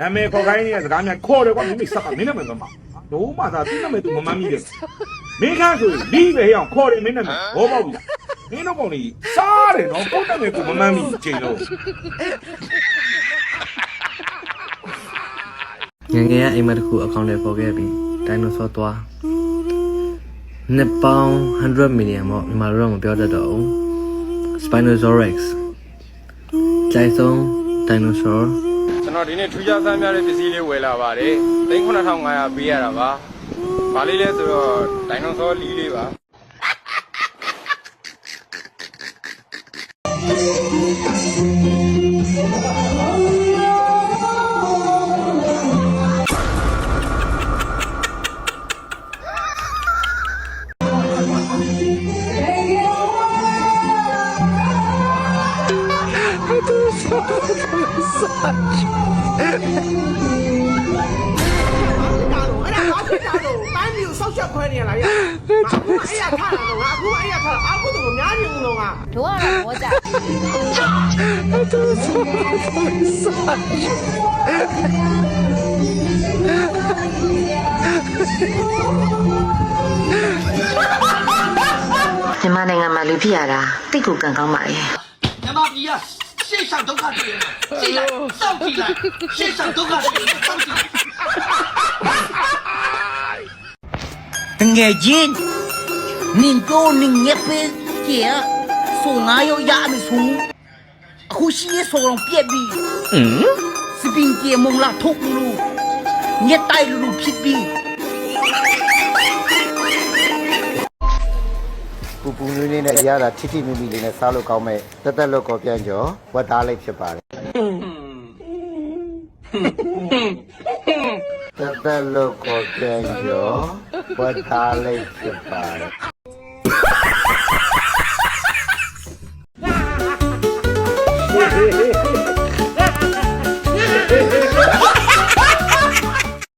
နာမည်ခေါ်ခိုင်းနေတဲ့စကားများခေါ်တယ်ကွာမင်းမစက်ကမင်းနာမည်မမတော့မှသာသူ့နာမည်သူမမှန်းမိတယ်မင်းခါဆိုလီးပဲဟဲ့အောင်ခေါ်တယ်မင်းနာမည်ဘောပေါက်ပြီမင်းတို့ကောင်ကြီးစားတယ်နော်ကိုယ့်နာမည်ကိုမမှန်းမိချိန်လုံးငယ်ငယ်ကအိမ်မက်တစ်ခုအကောင့်ထဲပေါ်ခဲ့ပြီးဒိုင်နိုဆောသွားနှစ်ပေါင်း100 million ပေါ့မြန်မာလိုတော့မပြောတတ်တော့ဘူး Spinosaurus ကြိုက်ဆုံး dinosaur ကျွန်တော်ဒီနေ့ထူးခြားဆန်းများတဲ့ပစ္စည်းလေးဝယ်လာပါတယ်။3500ပေးရတာပါ။ဘာလေးလဲဆိုတော့ဒိုင်နိုဆောလီးလေးပါ တာလို့အဲ့ဒါဘာဖြစ်တာလို့တိုင်းမျိုးဆောက်ချက်ခွဲနေရလားရအခုအဲ့ရထားတာတော့ငါအခုအဲ့ရထားတာအခုတော့များနေဦးတော့ငါတို့ကတော့မောကြမြန်မာနိုင်ငံမှာလူဖြစ်ရတာတိတ်ကိုကံကောင်းပါရဲ့မြန်မာပြည်က ရှေ့ဆောင်ဒုက္ခတွေရှေ့လိုက်စောင့်ကြည့်လိုက်ရှေ့ဆောင်ဒုက္ခတွေစောင့်ကြည့်လိုက်တငယ်ချင်းနင်တို့နင်ညက်ပဲကျဲဆိုငါရောရမယ်ဆိုအခုရှိရဆိုတော့ပြက်ပြီးဟမ်စပင်ကျေမုံလာထုတ်လို့ညက်တိုင်လို့ဖြစ်ပြီး ပူပူနွေးနွေးနဲ့အရသာထိထိမိမိလေးနဲ့စားလို့ကောင်းမဲ့တက်တက်လွတ်ကောပြန်ကျော်ဝတ်သားလေးဖြစ်ပါတယ်တက်တက်လွတ်ကောပြန်ကျော်ဝတ်သားလေးဖြစ်ပါတယ်